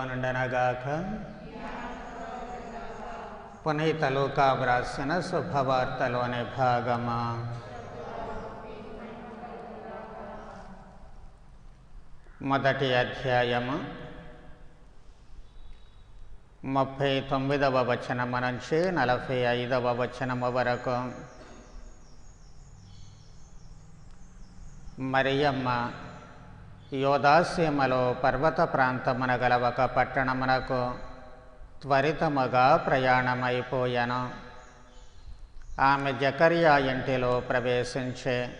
నుండనగాక పునీత లూకా వ్రాసిన శుభవార్తలోని భాగమా మొదటి అధ్యాయము ముప్పై తొమ్మిదవ వచనము నుంచి నలభై ఐదవ వచనము వరకు. మరియమ్మ యోధాసీమలో పర్వత ప్రాంతమున గల ఒక పట్టణమునకు త్వరితముగా ప్రయాణమైపోయాను. ఆమె జకర్యా ఇంటిలో ప్రవేశించే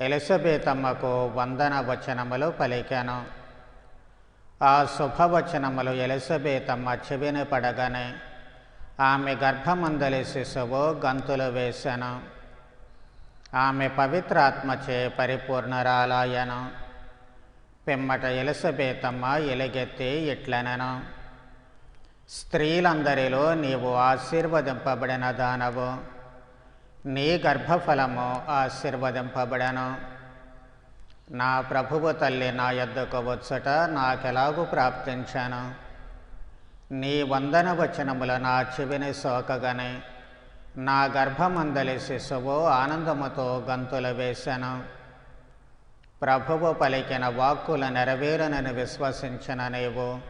ఎలిజబెతమ్మకు వందన వచనములు పలికాను. ఆ శుభవచనములు ఎలిజబెతమ్మ చెవిన పడగానే ఆమె గర్భమందలి శిశువు గంతులు వేశాను ఆమె పవిత్రాత్మచే పరిపూర్ణరాలాయను పిమ్మట ఇలసబేతమ్మ ఎలగెత్తి ఇట్లనను స్త్రీలందరిలో నీవు ఆశీర్వదింపబడిన దానవు. నీ గర్భఫలము ఆశీర్వదింపబడను. నా ప్రభువు తల్లి నా యొద్దకు వచ్చుట నాకెలాగూ ప్రాప్తించాను? నీ వందన వచనముల నా చెవిని సోకగానే నా గర్భమందలి శిశువు ఆనందముతో గంతులు వేశాను ప్రభువు పలికిన వాక్కుల నెరవేరనని విశ్వసించిన నీవు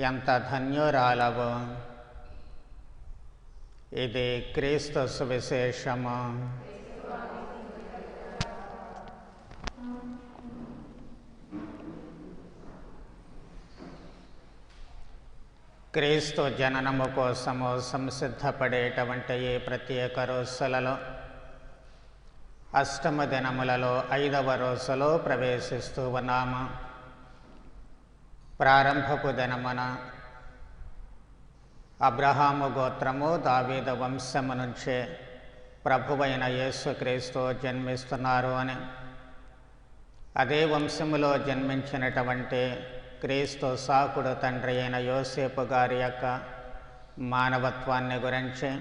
ఎంత ధన్యురాలవు. ఇది క్రీస్తు సువిశేషము. క్రీస్తు జననము కోసము సంసిద్ధపడేటువంటి ఈ ప్రత్యేక రోజులలో అష్టమ దినములలో ఐదవ రోజులో ప్రవేశిస్తూ ఉన్నాము. ప్రారంభపు దినమున అబ్రహాము గోత్రము దావీద వంశము నుంచే ప్రభువైన యేసుక్రీస్తు జన్మిస్తున్నారు అని. అదే వంశములో జన్మించినటువంటి క్రీస్తు సాకుడు తండ్రి అయిన యోసేపు గారి యొక్క మానవత్వాన్ని గురించి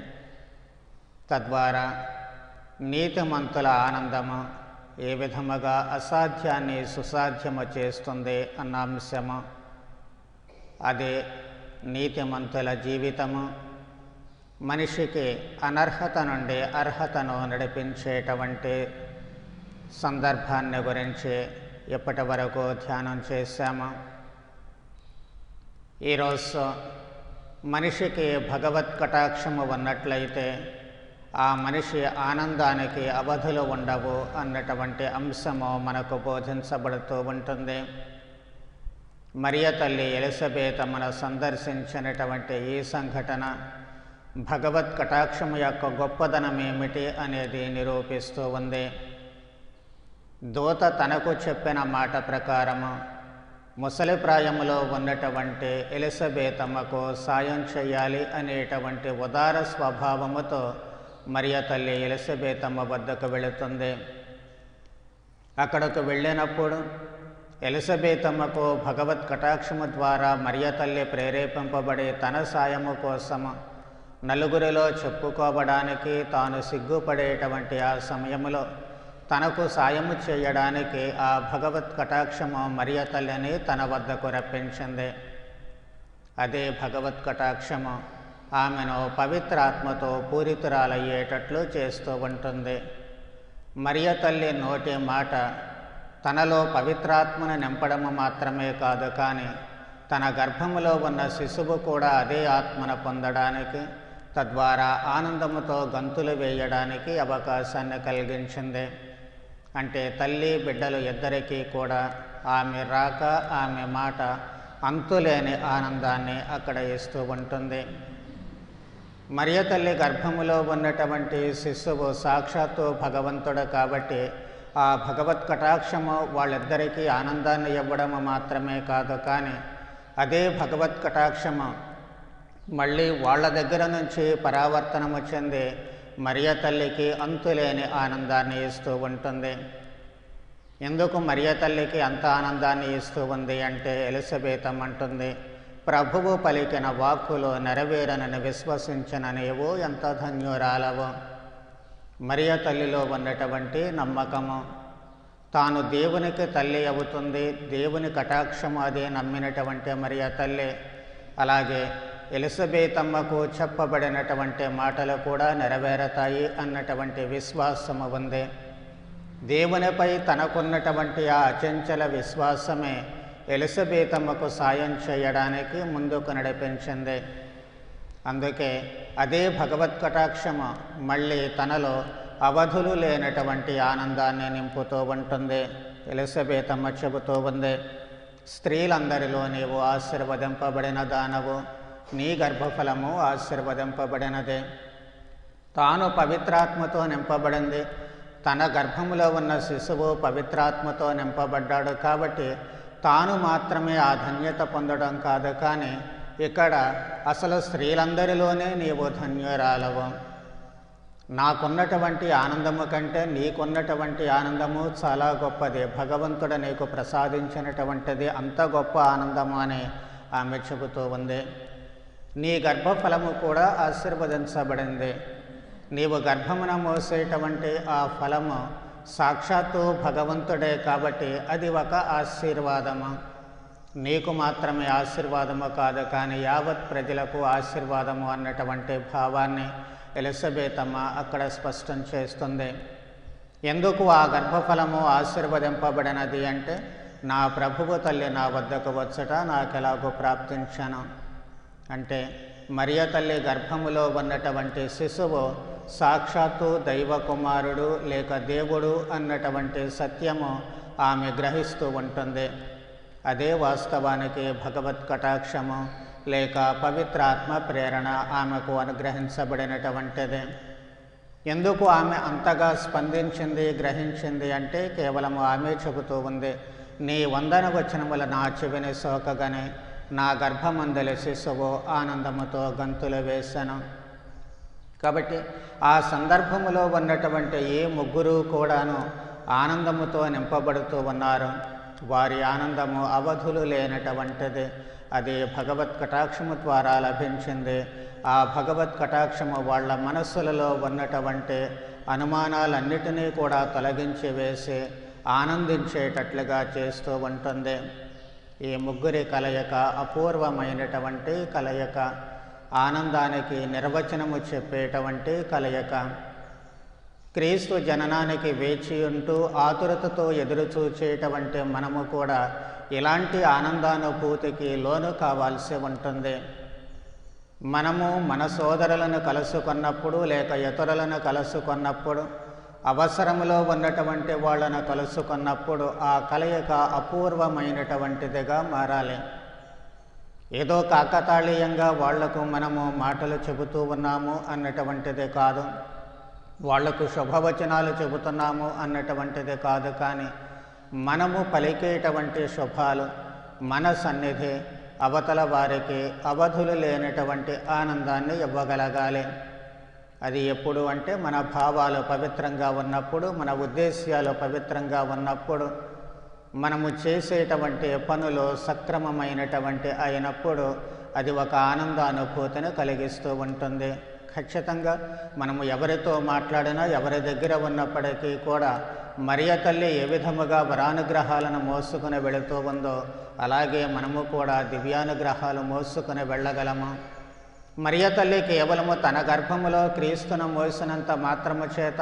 తద్వారా నీతిమంతుల ఆనందము ఏ విధముగా అసాధ్యాన్ని సుసాధ్యము చేస్తుంది అన్న అంశము. అదే నీతిమంతుల జీవితము. మనిషికి అనర్హత నుండి అర్హతను నడిపించేటువంటి సందర్భాన్ని గురించి ఇప్పటి వరకు ధ్యానం చేశాము. ఈరోజు మనిషికి భగవత్ కటాక్షము ఉన్నట్లయితే ఆ మనిషి ఆనందానికి అవధులు ఉండవు అన్నటువంటి అంశము మనకు బోధించబడుతూ ఉంటుంది. మరియ తల్లి ఎలిజబెతమ్మను సందర్శించినటువంటి ఈ సంఘటన భగవత్ కటాక్షము యొక్క గొప్పదనం ఏమిటి అనేది నిరూపిస్తూ ఉంది. దూత తనకు చెప్పిన మాట ప్రకారము ముసలి ప్రాయములో ఉన్నటువంటి ఎలిజబెతమ్మకు సాయం చేయాలి అనేటువంటి ఉదార స్వభావముతో మరియ తల్లి ఎలిజబెతమ్మ వద్దకు వెళుతుంది. అక్కడకు వెళ్ళినప్పుడు ఎలిజబెతమ్మకు భగవత్ కటాక్షము ద్వారా మరియ తల్లి ప్రేరేపింపబడి తన సాయము కోసము నలుగురిలో చెప్పుకోవడానికి తాను సిగ్గుపడేటువంటి ఆ సమయంలో తనకు సాయము చేయడానికి ఆ భగవత్ కటాక్షము మరియ తల్లిని తన వద్దకు రప్పించింది. అదే భగవత్ కటాక్షము. ఆమెను పవిత్రాత్మతో పూరితురాలయ్యేటట్లు చేస్తూ ఉంటుంది. మరియ తల్లి నోటి మాట తనలో పవిత్రాత్మను నింపడము మాత్రమే కాదు కానీ తన గర్భములో ఉన్న శిశువు కూడా అదే ఆత్మను పొందడానికి తద్వారా ఆనందముతో గంతులు వేయడానికి అవకాశాన్ని కలిగించింది. అంటే తల్లి బిడ్డలు ఇద్దరికీ కూడా ఆమె రాక ఆమె మాట అంతులేని ఆనందాన్ని అక్కడ ఇస్తూ ఉంటుంది. మరియ తల్లి గర్భములో ఉన్నటువంటి శిశువు సాక్షాత్తు భగవంతుడు కాబట్టి ఆ భగవత్ కటాక్షము వాళ్ళిద్దరికీ ఆనందాన్ని ఇవ్వడము మాత్రమే కాదు కానీ అదే భగవత్ కటాక్షము మళ్ళీ వాళ్ళ దగ్గర నుంచి పరావర్తనము చెంది మరియ తల్లికి అంతులేని ఆనందాన్ని ఇస్తూ ఉంటుంది. ఎందుకు మరియ తల్లికి అంత ఆనందాన్ని ఇస్తూ ఉంది అంటే ఎలిజబెతం అంటుంది. ప్రభువు పలికిన వాక్కులు నెరవేరనని విశ్వసించిన నీవు ఎంత ధన్యురాలవు. మరియ తల్లిలో ఉన్నటువంటి నమ్మకము. తాను దేవునికి తల్లి అవుతుంది. దేవుని కటాక్షము అదే నమ్మినటువంటి మరి తల్లి. అలాగే ఎలిజబెతమ్మకు చెప్పబడినటువంటి మాటలు కూడా నెరవేరతాయి అన్నటువంటి విశ్వాసము ఉంది. దేవునిపై తనకున్నటువంటి ఆ అచంచల విశ్వాసమే ఎలిజబెతమ్మకు సాయం చేయడానికి ముందుకు నడిపించింది. అందుకే అదే భగవత్ కటాక్షము మళ్ళీ తనలో అవధులు లేనటువంటి ఆనందాన్ని నింపుతూ ఉంటుంది. ఎలిజబెతమ్మ చెబుతూ ఉంది స్త్రీలందరిలో నీవు ఆశీర్వదింపబడిన దానవు నీ గర్భఫలము ఆశీర్వదింపబడినదే. తాను పవిత్రాత్మతో నింపబడింది. తన గర్భములో ఉన్న శిశువు పవిత్రాత్మతో నింపబడ్డాడు కాబట్టి తాను మాత్రమే ఆ ధన్యత పొందడం కాదు కానీ ఇక్కడ అసలు స్త్రీలందరిలోనే నీవు ధన్యురాలవు. నాకున్నటువంటి ఆనందము కంటే నీకున్నటువంటి ఆనందము చాలా గొప్పది. భగవంతుడు నీకు ప్రసాదించినటువంటిది అంత గొప్ప ఆనందము అని ఆమె చెబుతూ ఉంది. నీ గర్భఫలము కూడా ఆశీర్వదించబడింది. నీవు గర్భమున మోసేటువంటి ఆ ఫలము సాక్షాత్తు భగవంతుడే కాబట్టి అది ఒక ఆశీర్వాదము. నీకు మాత్రమే ఆశీర్వాదము కాదు కానీ యావత్ ప్రజలకు ఆశీర్వాదము అన్నటువంటి భావాన్ని ఎలిజబెతమ్మ అక్కడ స్పష్టం చేస్తుంది. ఎందుకు ఆ గర్భఫలము ఆశీర్వదింపబడినది అంటే నా ప్రభువు తల్లి నా వద్దకు వచ్చట నాకెలాగో ప్రాప్తించాను. అంటే మరియ తల్లి గర్భములో ఉన్నటువంటి శిశువు సాక్షాత్తు దైవ కుమారుడు లేక దేవుడు అన్నటువంటి సత్యము ఆమె గ్రహిస్తూ ఉంటుంది. అదే వాస్తవానికి భగవత్ కటాక్షము లేక పవిత్రాత్మ ప్రేరణ ఆమెకు అనుగ్రహించబడినటువంటిది. ఎందుకు ఆమె అంతగా స్పందించింది గ్రహించింది అంటే కేవలం ఆమె చెబుతూ ఉంది. నీ వందన వచనముల నా చెవిని సోకగానే నా గర్భమందలి శిశువు ఆనందముతో గంతులు వేశాను కాబట్టి ఆ సందర్భములో ఉన్నటువంటి ఏ ముగ్గురు కూడాను ఆనందముతో నింపబడుతూ ఉన్నారు. వారి ఆనందము అవధులు లేనటువంటిది. అది భగవత్ కటాక్షము ద్వారా లభించింది. ఆ భగవత్ కటాక్షము వాళ్ళ మనస్సులలో ఉన్నటువంటి అనుమానాలన్నిటినీ కూడా తొలగించి వేసి ఆనందించేటట్లుగా చేస్తూ ఉంటుంది. ఈ ముగ్గురి కలయిక అపూర్వమైనటువంటి కలయిక. ఆనందానికి నిర్వచనము చెప్పేటువంటి కలయిక. క్రీస్తు జననానికి వేచి ఉంటూ ఆతురతతో ఎదురుచూచేటువంటి మనము కూడా ఇలాంటి ఆనందానుభూతికి లోను కావాల్సి ఉంటుంది. మనము మన సోదరులను కలుసుకున్నప్పుడు లేక ఇతరులను కలుసుకున్నప్పుడు అవసరములో ఉన్నటువంటి వాళ్ళను కలుసుకున్నప్పుడు ఆ కలయిక అపూర్వమైనటువంటిదిగా మారాలి. ఏదో కాకతాళీయంగా వాళ్ళకు మనము మాటలు చెబుతూ ఉన్నాము అన్నటువంటిదే కాదు. వాళ్ళకు శుభవచనాలు చెబుతున్నాము అన్నటువంటిది కాదు కానీ మనము పలికేటువంటి శుభాలు మన సన్నిధి అవతల వారికి అవధులు లేనటువంటి ఆనందాన్ని ఇవ్వగలగాలి. అది ఎప్పుడు అంటే మన భావాలు పవిత్రంగా ఉన్నప్పుడు మన ఉద్దేశ్యాలు పవిత్రంగా ఉన్నప్పుడు మనము చేసేటువంటి పనులు సక్రమమైనటువంటి అయినప్పుడు అది ఒక ఆనంద అనుభూతిని కలిగిస్తూ ఉంటుంది. ఖచ్చితంగా మనము ఎవరితో మాట్లాడినా ఎవరి దగ్గర ఉన్నప్పటికీ కూడా మరియ తల్లి ఏ విధముగా వరానుగ్రహాలను మోసుకుని వెళుతూ ఉందో అలాగే మనము కూడా దివ్యానుగ్రహాలు మోసుకుని వెళ్ళగలము. మరియ తల్లి కేవలము తన గర్భములో క్రీస్తును మోసినంత మాత్రము చేత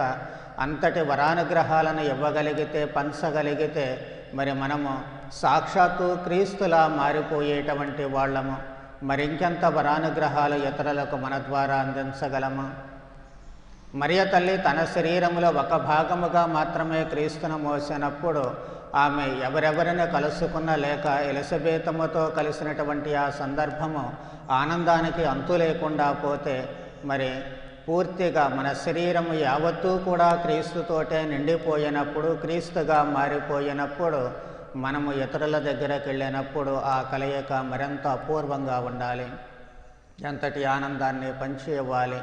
అంతటి వరానుగ్రహాలను ఇవ్వగలిగితే పంచగలిగితే మరి మనము సాక్షాత్తు క్రీస్తులా మారిపోయేటువంటి వాళ్ళము. మరింకెంత వరానుగ్రహాలు ఇతరులకు మన ద్వారా అందించగలము? మరియ తల్లి తన శరీరములో ఒక భాగముగా మాత్రమే క్రీస్తును మోసినప్పుడు ఆమె ఎవరెవరిని కలుసుకున్న లేక ఎలిసబేతమ్మతో కలిసినటువంటి ఆ సందర్భము ఆనందానికి అంతు లేకుండా పోతే మరి పూర్తిగా మన శరీరము యావత్తూ కూడా క్రీస్తుతోటే నిండిపోయినప్పుడు క్రీస్తుగా మారిపోయినప్పుడు మనము ఇతరుల దగ్గరకు వెళ్ళినప్పుడు ఆ కలయిక మరింత అపూర్వంగా ఉండాలి. ఎంతటి ఆనందాన్ని పంచి ఇవ్వాలి.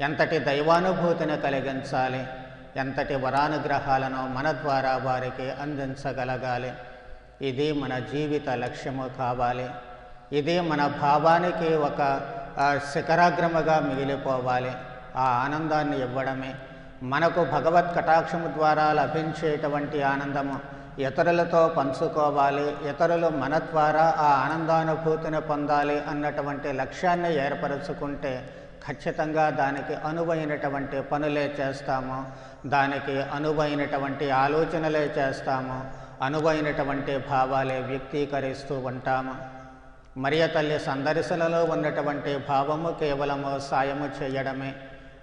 ఎంతటి దైవానుభూతిని కలిగించాలి. ఎంతటి వరానుగ్రహాలను మన ద్వారా వారికి అందించగలగాలి. ఇది మన జీవిత లక్ష్యము కావాలి. ఇది మన భావానికి ఒక శిఖరాగ్రమగా మిగిలిపోవాలి. ఆ ఆనందాన్ని ఇవ్వడమే. మనకు భగవత్ కటాక్షము ద్వారా లభించేటువంటి ఆనందము ఇతరులతో పంచుకోవాలి ఇతరులు మన ద్వారా ఆ ఆనందానుభూతిని పొందాలి అన్నటువంటి లక్ష్యాన్ని ఏర్పరచుకుంటే ఖచ్చితంగా దానికి అనువైనటువంటి పనులే చేస్తాము. దానికి అనువైనటువంటి ఆలోచనలే చేస్తాము. అనువైనటువంటి భావాలే వ్యక్తీకరిస్తూ ఉంటాము. మరియ తల్లి సందర్శనలో ఉన్నటువంటి భావము కేవలము సాయము చేయడమే.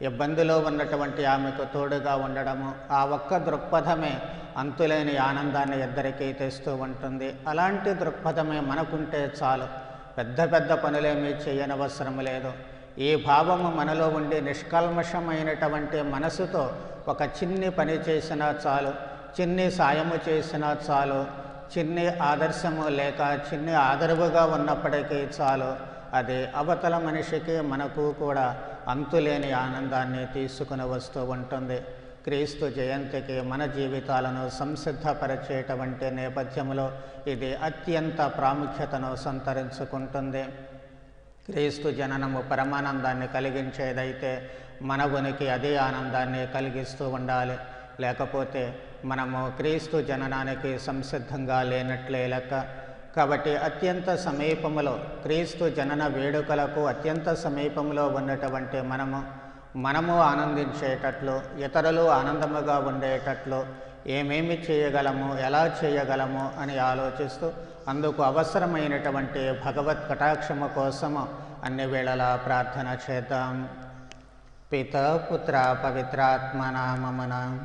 ఇబ్బందిలో ఉన్నటువంటి ఆమెకు తోడుగా ఉండడము ఆ ఒక్క దృక్పథమే అంతులేని ఆనందాన్ని ఇద్దరికీ తెస్తూ ఉంటుంది. అలాంటి దృక్పథమే మనకుంటే చాలు. పెద్ద పెద్ద పనులేమీ చేయనవసరం లేదు. ఈ భావము మనలో ఉండి నిష్కల్మషమైనటువంటి మనసుతో ఒక చిన్ని పని చేసినా చాలు చిన్ని సాయము చేసినా చాలు చిన్ని ఆదర్శము లేక చిన్ని ఆదరువుగా ఉన్నప్పటికీ చాలు. అది అవతల మనిషికి మనకు కూడా అంతులేని ఆనందాన్ని తీసుకుని వస్తూ ఉంటుంది. క్రీస్తు జయంతికి మన జీవితాలను సంసిద్ధపరిచేటువంటి నేపథ్యంలో ఇది అత్యంత ప్రాముఖ్యతను సంతరించుకుంటుంది. క్రీస్తు జననము పరమానందాన్ని కలిగించేదైతే మన ఉనికి అదే ఆనందాన్ని కలిగిస్తూ ఉండాలి. లేకపోతే మనము క్రీస్తు జననానికి సంసిద్ధంగా లేనట్లే లెక్క. కాబట్టి అత్యంత సమీపములో క్రీస్తు జనన వేడుకలకు అత్యంత సమీపంలో ఉన్నటువంటి మనము మనము ఆనందించేటట్లు ఇతరులు ఆనందముగా ఉండేటట్లు ఏమేమి చేయగలము ఎలా చేయగలము అని ఆలోచిస్తూ అందుకు అవసరమైనటువంటి భగవత్ కటాక్షము కోసము అన్ని వేళలా ప్రార్థన చేద్దాం. పిత పుత్ర పవిత్రాత్మ నామమున